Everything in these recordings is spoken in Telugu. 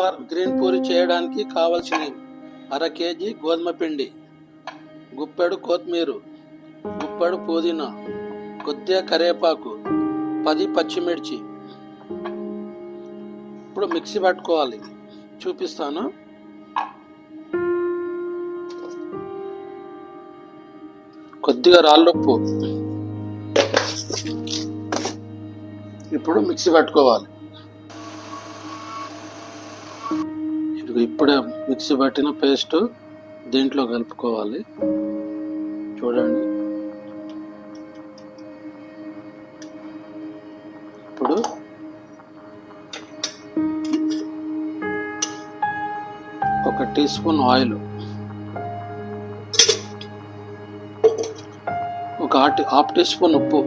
గ్రీన్ పూరి చేయడానికి కావలసినవి. అర కేజీ గోధుమ పిండి గుప్పెడు కొత్తిమీర గుప్పెడు పుదీనా కొద్దిగా కరివేపాకు పది పచ్చిమిర్చి. ఇప్పుడు మిక్సీ పట్టుకోవాలి. చూపిస్తాను. కొద్దిగా రాళ్ళుప్పు ఇప్పుడు మిక్సీ పట్టుకోవాలి. ఇప్పుడే మిక్సీ పట్టిన పేస్ట్ దీంట్లో కలుపుకోవాలి. చూడండి. ఇప్పుడు ఒక టీ స్పూన్ ఆయిల్ ఒక హాఫ్ టీ స్పూన్ ఉప్పు.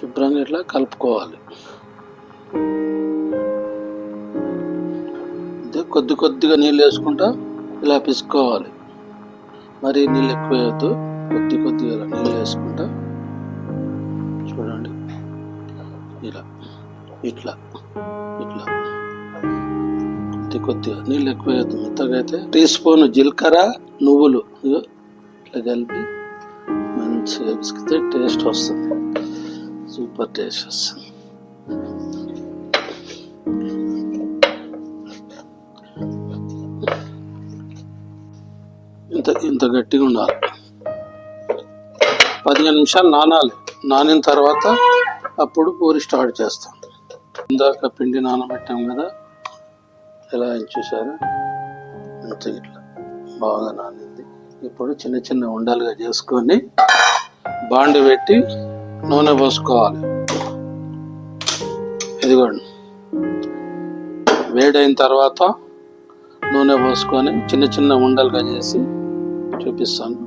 శుభ్రంగా ఇట్లా కలుపుకోవాలి. కొద్ది కొద్దిగా నీళ్ళు వేసుకుంటా ఇలా పిసుకోవాలి. మరి నీళ్ళు ఎక్కువ వేయద్దు. కొద్ది కొద్దిగా ఇలా నీళ్ళు వేసుకుంటా. చూడండి. ఇలా ఇట్లా ఇట్లా. కొద్ది కొద్దిగా నీళ్ళు ఎక్కువ వేయద్దు. మెత్తగా అయితే టీ స్పూన్ జీలకర్ర నువ్వులు. ఇట్లా కలిపి మంచిగా పిసికితే టేస్ట్ వస్తుంది. సూపర్ టేస్ట్ వస్తుంది. ఇంత ఇంత గట్టిగా ఉండాలి. పదిహేను నిమిషాలు నానాలి. నానిన తర్వాత అప్పుడు పూరి స్టార్ట్ చేస్తాం. ఇందాక పిండి నానబెట్టాం కదా ఎలా చూసారా? మంచిగా ఇట్లా బాగా నానింది. ఇప్పుడు చిన్న చిన్న ఉండలుగా చేసుకొని బాండి పెట్టి నూనె పోసుకోవాలి. ఇదిగోండి. వేడైన తర్వాత నూనె పోసుకొని చిన్న చిన్న ఉండలుగా చేసి చూపిస్తాను.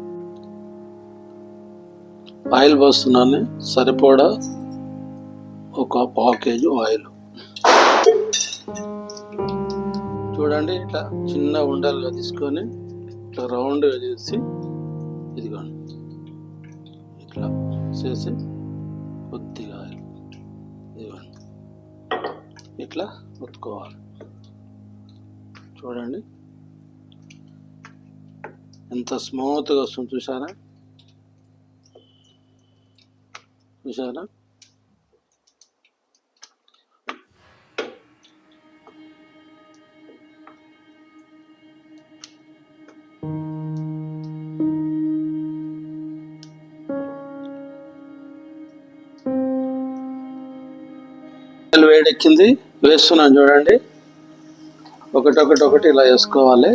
ఆయిల్ పోస్తున్నాను సరిపోడా? ఒక పావు కేజీ ఆయిల్. చూడండి ఇట్లా చిన్న ఉండలుగా తీసుకొని ఇట్లా రౌండ్గా చేసి ఇదిగోండి. ఇట్లా చేసి కొద్దిగా ఆయిల్. ఇదిగోండి. ఇట్లా ఉత్తుకోవాలి చూడండి. ఎంత స్మూత్గా వస్తుంది చూసారా చూసారా వేడెక్కింది వేస్తున్నాను చూడండి. ఒకటొకటి ఒకటి ఇలా వేసుకోవాలి.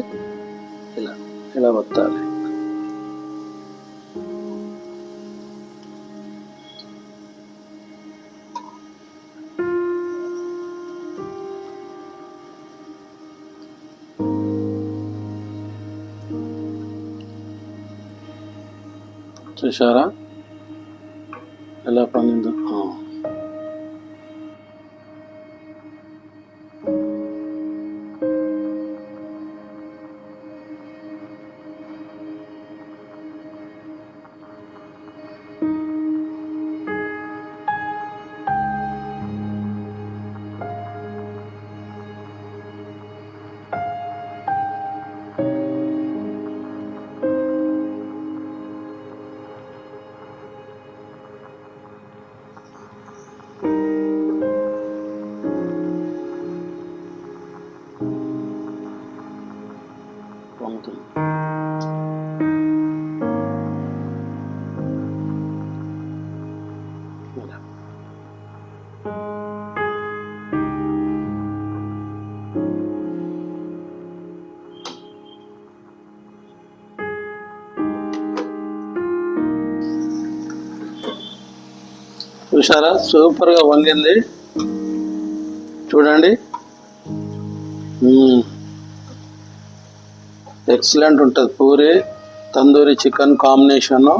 ఇలా ఇలా వత్తాలి చూసారా ఎలా పండిందో పొంగుతుంది ఇలా. చూసారా సూపర్గా వంగింది చూడండి మ్మ్. ఎక్సలెంట్ ఉంటుంది. పూరి తందూరి చికెన్ కాంబినేషన్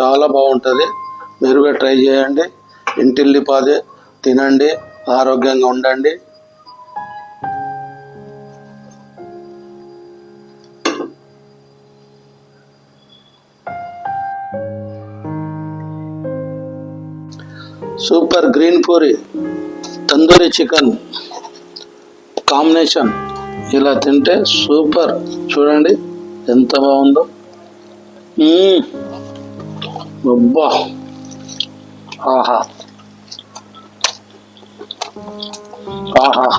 చాలా బాగుంటుంది. మీరు కూడా ట్రై చేయండి. ఇంటిల్లిపాది తినండి ఆరోగ్యంగా ఉండండి. Super green puri tandoori chicken combination. ఇలా తింటే సూపర్. చూడండి ఎంత బాగుందో. అబ్బా. ఆహా. ఆహా.